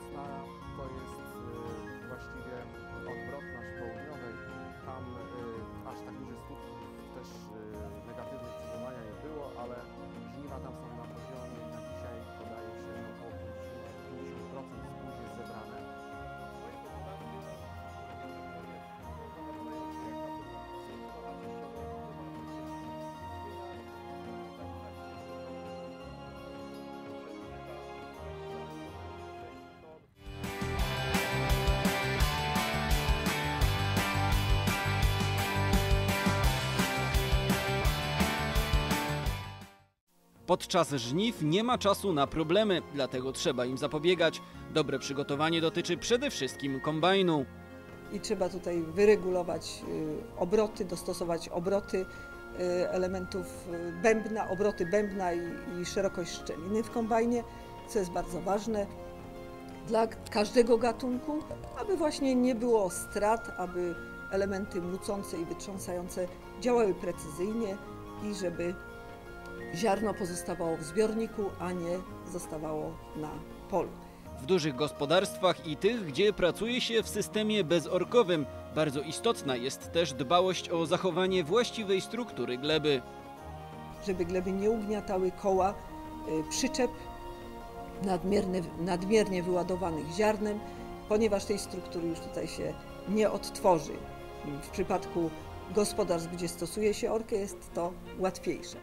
Północna to jest y, właściwie odwrot nasz południowej. Tam y, aż tak dużych skutków też Podczas żniw nie ma czasu na problemy, dlatego trzeba im zapobiegać. Dobre przygotowanie dotyczy przede wszystkim kombajnu. i trzeba tutaj wyregulować y, obroty, dostosować obroty y, elementów y, bębna, obroty bębna i, i szerokość szczeliny w kombajnie, co jest bardzo ważne dla każdego gatunku, aby właśnie nie było strat, aby elementy młócące i wytrząsające działały precyzyjnie i żeby ziarno pozostawało w zbiorniku, a nie zostawało na polu. W dużych gospodarstwach i tych, gdzie pracuje się w systemie bezorkowym, bardzo istotna jest też dbałość o zachowanie właściwej struktury gleby. żeby gleby nie ugniatały koła y, przyczep nadmiernie wyładowanych ziarnem, ponieważ tej struktury już tutaj się nie odtworzy. W przypadku gospodarstw, gdzie stosuje się orkę, jest to łatwiejsze.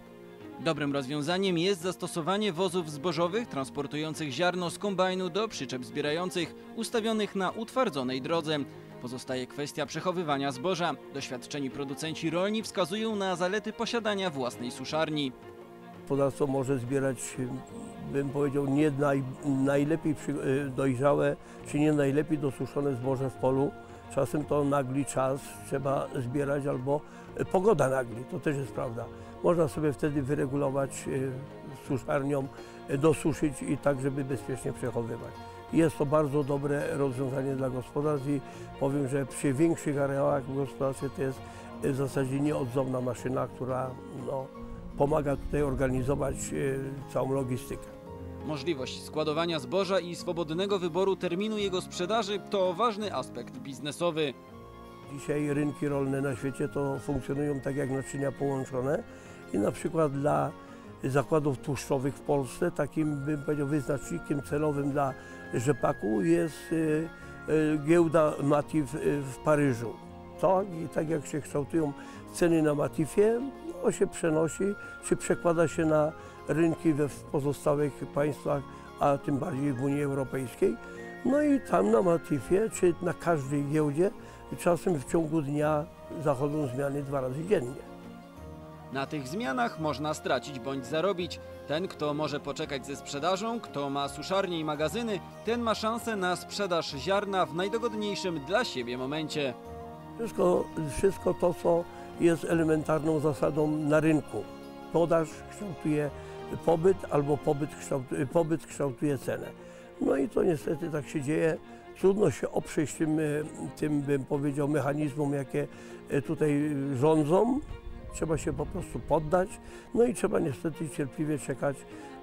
Dobrym rozwiązaniem jest zastosowanie wozów zbożowych transportujących ziarno z kombajnu do przyczep zbierających ustawionych na utwardzonej drodze. Pozostaje kwestia przechowywania zboża. Doświadczeni producenci rolni wskazują na zalety posiadania własnej suszarni. Gospodarstwo może zbierać, bym powiedział, nie naj, najlepiej y, dojrzałe, czy nie najlepiej dosuszone zboże w polu. Czasem to nagli czas, trzeba zbierać albo y, pogoda nagli, to też jest prawda. Można sobie wtedy wyregulować y, suszarnią, y, dosuszyć i tak, żeby bezpiecznie przechowywać. Jest to bardzo dobre rozwiązanie dla gospodarstw i powiem, że przy większych areałach gospodarstwie to jest y, w zasadzie nieodzowna maszyna, która no, pomaga tutaj organizować e, całą logistykę. Możliwość składowania zboża i swobodnego wyboru terminu jego sprzedaży to ważny aspekt biznesowy. Dzisiaj rynki rolne na świecie to funkcjonują tak jak naczynia połączone i na przykład dla zakładów tłuszczowych w Polsce takim bym powiedział wyznacznikiem celowym dla rzepaku jest e, e, giełda Matif e, w Paryżu. Tak, i tak jak się kształtują ceny na Matifie, to się przenosi, czy przekłada się na rynki we pozostałych państwach, a tym bardziej w Unii Europejskiej. No i tam na Matifie, czy na każdej giełdzie, czasem w ciągu dnia zachodzą zmiany dwa razy dziennie. Na tych zmianach można stracić bądź zarobić. Ten, kto może poczekać ze sprzedażą, kto ma suszarnie i magazyny, ten ma szansę na sprzedaż ziarna w najdogodniejszym dla siebie momencie. Wszystko, wszystko to, co jest elementarną zasadą na rynku. Podaż kształtuje pobyt, albo pobyt kształtuje, pobyt kształtuje cenę. No i to niestety tak się dzieje. Trudno się oprzeć tym, e, tym bym powiedział, mechanizmom, jakie e, tutaj rządzą. Trzeba się po prostu poddać. No i trzeba niestety cierpliwie czekać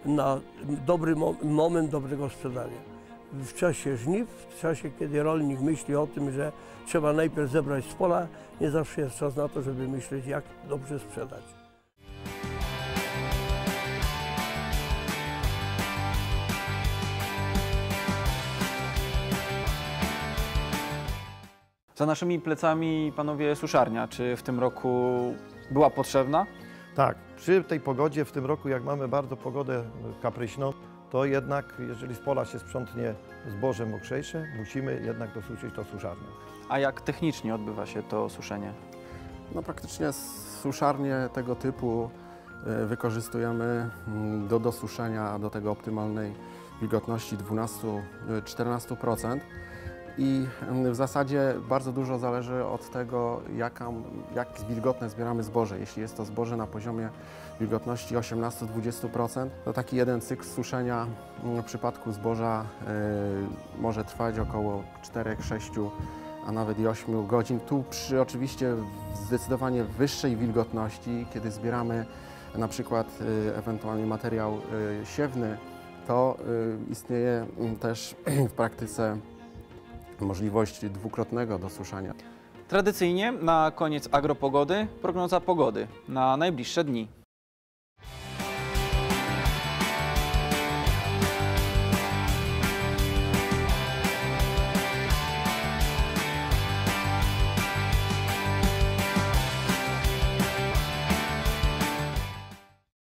na dobry mo moment dobrego sprzedania w czasie żniw, w czasie, kiedy rolnik myśli o tym, że trzeba najpierw zebrać z pola, nie zawsze jest czas na to, żeby myśleć, jak dobrze sprzedać. Za naszymi plecami, panowie, suszarnia. Czy w tym roku była potrzebna? Tak, przy tej pogodzie w tym roku, jak mamy bardzo pogodę kapryśną, to jednak, jeżeli z pola się sprzątnie zboże mokrzejsze, musimy jednak dosuszyć to suszarnią. A jak technicznie odbywa się to suszenie? No praktycznie suszarnie tego typu y, wykorzystujemy mm, do dosuszenia do tego optymalnej wilgotności 12-14%. I w zasadzie bardzo dużo zależy od tego, jaka, jak wilgotne zbieramy zboże. Jeśli jest to zboże na poziomie wilgotności 18-20%, to taki jeden cykl suszenia mm, w przypadku zboża y, może trwać około 4-6 a nawet i 8 godzin. Tu przy oczywiście zdecydowanie wyższej wilgotności, kiedy zbieramy na przykład y, ewentualnie materiał y, siewny, to istnieje mm, też w praktyce możliwość dwukrotnego dosuszania. Tradycyjnie na koniec agropogody prognoza pogody na najbliższe dni.